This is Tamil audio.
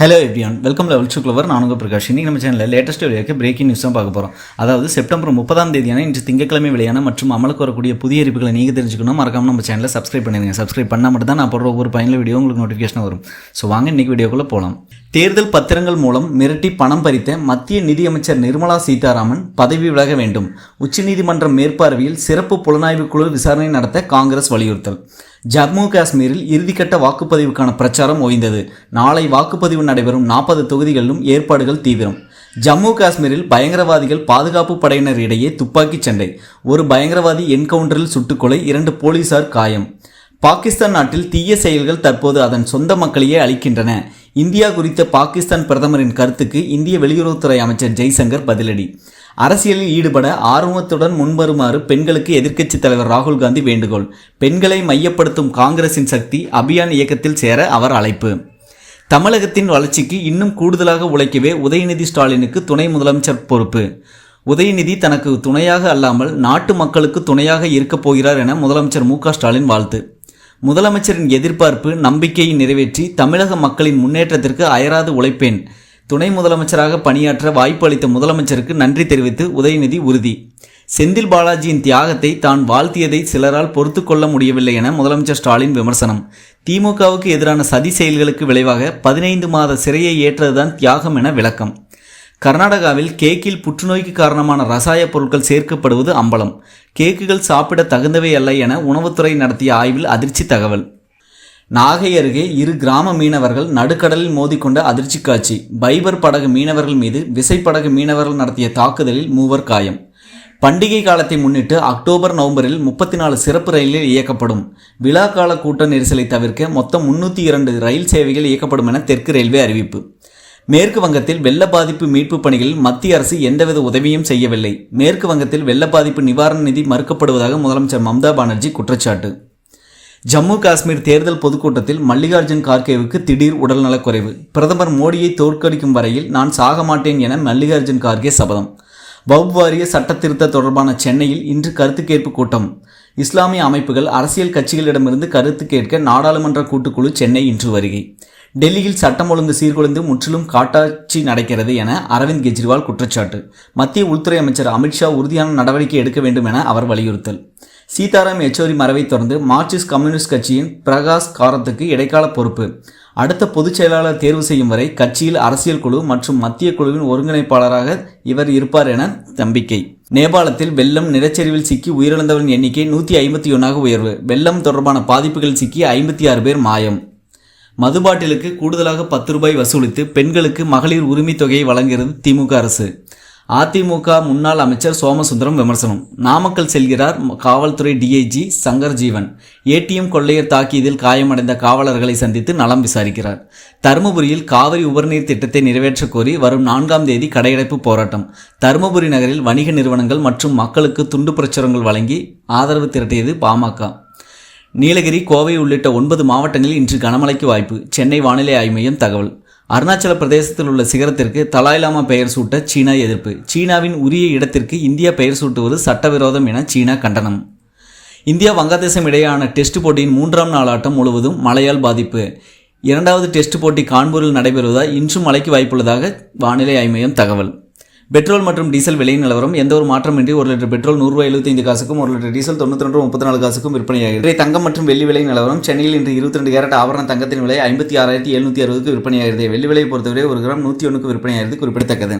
Hello everyone welcome level to clever நான் உங்கள் பிரகாஷ். இன்றைக்கி நம்ம சேனலில் லேட்டஸ்ட் வெளியாக பிரேக்கிங் நியூஸ் தான் பார்க்க போகிறோம் அதாவது செப்டம்பர் முப்பதாம் தேதியான இன்று திங்கட்கிழமை வெளியான மற்றும் அமலுக்கு வரக்கூடிய புதிய அறிவிப்புகளை நீங்கள் தெரிஞ்சுக்கணும் மறக்காம நம்ம சேனலை சப்ஸ்கிரைப் பண்ணிடுங்க. சப்ஸ்கிரைப் பண்ணால் மட்டும் தான் நான் போடுற ஒவ்வொரு பயனில் வீடியோ உங்களுக்கு நோட்டிஃபிகேஷன் வரும். ஸோ வாங்க இன்னைக்கு வீடியோக்குள்ளே போகலாம் தேர்தல் பத்திரங்கள் மூலம் மிரட்டி பணம் பறித்த மத்திய நிதியமைச்சர் நிர்மலா சீதாராமன் பதவி விலக வேண்டும். உச்சநீதிமன்றம் மேற்பார்வையில் சிறப்பு புலனாய்வு குழு விசாரணை நடத்த காங்கிரஸ் வலியுறுத்தல். ஜம்மு காஷ்மீரில் இறுதிக்கட்ட வாக்குப்பதிவுக்கான பிரச்சாரம் ஓய்ந்தது. நாளை வாக்குப்பதிவு நடைபெறும் நாற்பது தொகுதிகளிலும் ஏற்பாடுகள் தீவிரம். ஜம்மு காஷ்மீரில் பயங்கரவாதிகள் பாதுகாப்பு படையினர் இடையே துப்பாக்கிச் சண்டை. ஒரு பயங்கரவாதி என்கவுண்டரில் சுட்டுக்கொலை இரண்டு போலீசார் காயம். பாகிஸ்தான் நாட்டில் தீய செயல்கள் தற்போது அதன் சொந்த மக்களையே அளிக்கின்றன இந்தியா குறித்த பாகிஸ்தான் பிரதமரின் கருத்துக்கு இந்திய வெளியுறவுத்துறை அமைச்சர் ஜெய்சங்கர் பதிலடி. அரசியலில் ஈடுபட ஆர்வத்துடன் முன்வருமாறு பெண்களுக்கு எதிர்க்கட்சித் தலைவர் ராகுல் காந்தி வேண்டுகோள். பெண்களை மையப்படுத்தும் காங்கிரசின் சக்தி அபியான் இயக்கத்தில் சேர அவர் அழைப்பு. தமிழகத்தின் வளர்ச்சிக்கு இன்னும் கூடுதலாக உழைக்கவே உதயநிதி ஸ்டாலினுக்கு துணை முதலமைச்சர் பொறுப்பு. உதயநிதி தனக்கு துணையாக அல்லாமல் நாட்டு மக்களுக்கு துணையாக இருக்கப் போகிறார் என முதலமைச்சர் மு ஸ்டாலின் வாழ்த்து. முதலமைச்சரின் எதிர்பார்ப்பு நம்பிக்கையை நிறைவேற்றி தமிழக மக்களின் முன்னேற்றத்திற்கு அயராது உழைப்பேன். துணை முதலமைச்சராக பணியாற்ற வாய்ப்பு அளித்த முதலமைச்சருக்கு நன்றி தெரிவித்து உதயநிதி உறுதி. செந்தில் பாலாஜியின் தியாகத்தை தான் வாழ்த்தியதை சிலரால் பொறுத்து கொள்ள முடியவில்லை என முதலமைச்சர் ஸ்டாலின் விமர்சனம். திமுகவுக்கு எதிரான சதி செயல்களுக்கு விளைவாக பதினைந்து மாத சிறையை ஏற்றதுதான் தியாகம் என விளக்கம். கர்நாடகாவில் கேக்கில் புற்றுநோய்க்கு காரணமான ரசாய பொருட்கள் சேர்க்கப்படுவது அம்பலம். கேக்குகள் சாப்பிட தகுந்தவை அல்ல என உணவுத்துறை நடத்திய ஆய்வில் அதிர்ச்சி தகவல். நாகை அருகே இரு கிராம மீனவர்கள் நடுக்கடலில் மோதிக்கொண்ட அதிர்ச்சி காட்சி. பைபர் படகு மீனவர்கள் மீது விசைப்படகு மீனவர்கள் நடத்திய தாக்குதலில் மூவர் காயம். பண்டிகை காலத்தை முன்னிட்டு அக்டோபர் நவம்பரில் முப்பத்தி நாலு சிறப்பு ரயிலில் இயக்கப்படும். விழா கால கூட்ட நெரிசலை தவிர்க்க மொத்தம் முன்னூற்றி இரண்டு ரயில் சேவைகள் இயக்கப்படும் என தெற்கு ரயில்வே அறிவிப்பு. மேற்கு வங்கத்தில் வெள்ள பாதிப்பு மீட்பு பணிகளில் மத்திய அரசு எந்தவித உதவியும் செய்யவில்லை. மேற்கு வங்கத்தில் வெள்ள பாதிப்பு நிவாரண நிதி மறுக்கப்படுவதாக முதலமைச்சர் மம்தா பானர்ஜி குற்றச்சாட்டு. ஜம்மு காஷ்மீர் தேர்தல் பொதுக்கூட்டத்தில் மல்லிகார்ஜுன் கார்கேவுக்கு திடீர் உடல்நலக்குறைவு பிரதமர் மோடியை தோற்கடிக்கும் வரையில் நான் சாக மாட்டேன் என மல்லிகார்ஜுன் கார்கே சபதம். வவுப் வாரிய சட்டத்திருத்த தொடர்பான சென்னையில் இன்று கருத்து கேட்பு கூட்டம். இஸ்லாமிய அமைப்புகள் அரசியல் கட்சிகளிடமிருந்து கருத்து கேட்க நாடாளுமன்ற கூட்டுக்குழு சென்னை இன்று வருகை. டெல்லியில் சட்டம் ஒழுங்கு சீர்குலைந்து முற்றிலும் காட்டாட்சி நடக்கிறது என அரவிந்த் கெஜ்ரிவால் குற்றச்சாட்டு. மத்திய உள்துறை அமைச்சர் அமித்ஷா உறுதியான நடவடிக்கை எடுக்க வேண்டும் என அவர் வலியுறுத்தல். சீதாராம் யெச்சூரி மறைவை தொடர்ந்து மார்க்சிஸ்ட் கம்யூனிஸ்ட் கட்சியின் பிரகாஷ் காரத்துக்கு இடைக்கால பொறுப்பு. அடுத்த பொதுச் செயலாளர் தேர்வு செய்யும் வரை கட்சியில் அரசியல் குழு மற்றும் மத்திய குழுவின் ஒருங்கிணைப்பாளராக இவர் இருப்பார் என நம்பிக்கை. நேபாளத்தில் வெள்ளம் நிலச்சரிவில் சிக்கி உயிரிழந்தவரின் எண்ணிக்கை நூற்றி ஐம்பத்தி ஒன்றாக உயர்வு. வெள்ளம் தொடர்பான பாதிப்புகள் சிக்கி ஐம்பத்தி ஆறு பேர் மாயம். மது பாட்டிலுக்கு கூடுதலாக பத்து ரூபாய் வசூலித்து பெண்களுக்கு மகளிர் உரிமை தொகையை வழங்குகிறது திமுக அரசு. அதிமுக முன்னாள் அமைச்சர் சோமசுந்தரம் விமர்சனம். நாமக்கல் செல்கிறார் காவல்துறை டிஐஜி சங்கர் ஜீவன் ஏடிஎம் கொள்ளையர் தாக்கியதில் காயமடைந்த காவலர்களை சந்தித்து நலம் விசாரிக்கிறார். தருமபுரியில் காவிரி உபரிநீர் திட்டத்தை நிறைவேற்றக் கோரி வரும் நான்காம் தேதி கடையடைப்பு போராட்டம். தருமபுரி நகரில் வணிக நிறுவனங்கள் மற்றும் மக்களுக்கு துண்டு பிரச்சுரங்கள் வழங்கி ஆதரவு திரட்டியது பாமக நீலகிரி கோவை உள்ளிட்ட ஒன்பது மாவட்டங்களில் இன்று கனமழைக்கு வாய்ப்பு. சென்னை வானிலை ஆய்வு மையம் தகவல். அருணாச்சல பிரதேசத்தில் உள்ள சிகரத்திற்கு தலாய்லாமா பெயர் சூட்ட சீனா எதிர்ப்பு. சீனாவின் உரிய இடத்திற்கு இந்தியா பெயர் சூட்டுவது சட்டவிரோதம் என சீனா கண்டனம். இந்தியா வங்கதேசம் இடையேயான டெஸ்ட் போட்டியின் மூன்றாம் நாள் ஆட்டம் முழுவதும் மழையால் பாதிப்பு. இரண்டாவது டெஸ்ட் போட்டி கான்பூரில் நடைபெறுவதால் இன்றும் மழைக்கு வாய்ப்புள்ளதாக வானிலை ஆய்வு மையம் தகவல். பெட்ரோல் மற்றும் டீசல் விலை நிலவரம் எந்த ஒரு மாற்றமின்றி ஒரு லிட்டர் பெட்ரோல் நூறுரூவா எழுபத்தைந்து காசுக்கும் ஒரு லிட்டர் டீசல் தொண்ணூற்றி ரெண்டு முப்பத்தி நாலு காசுக்கும் விற்பனையாகிறது. இன்றைய தங்கம் மற்றும் வெள்ளி விலை நிலவரம் சென்னையில் இன்று இருபத்தி ரெண்டு கேரட் ஆபரண தங்கத்தின் விலை ஐம்பத்தி ஆறாயிரத்தி எழுநூற்றி அறுபதுக்கு விற்பனையாகிறது. வெள்ளி விலையை பொறுத்தவரை ஒரு கிராம் நூற்றி ஒன்றுக்கு விற்பனையாகிறது குறிப்பிடத்தக்கது.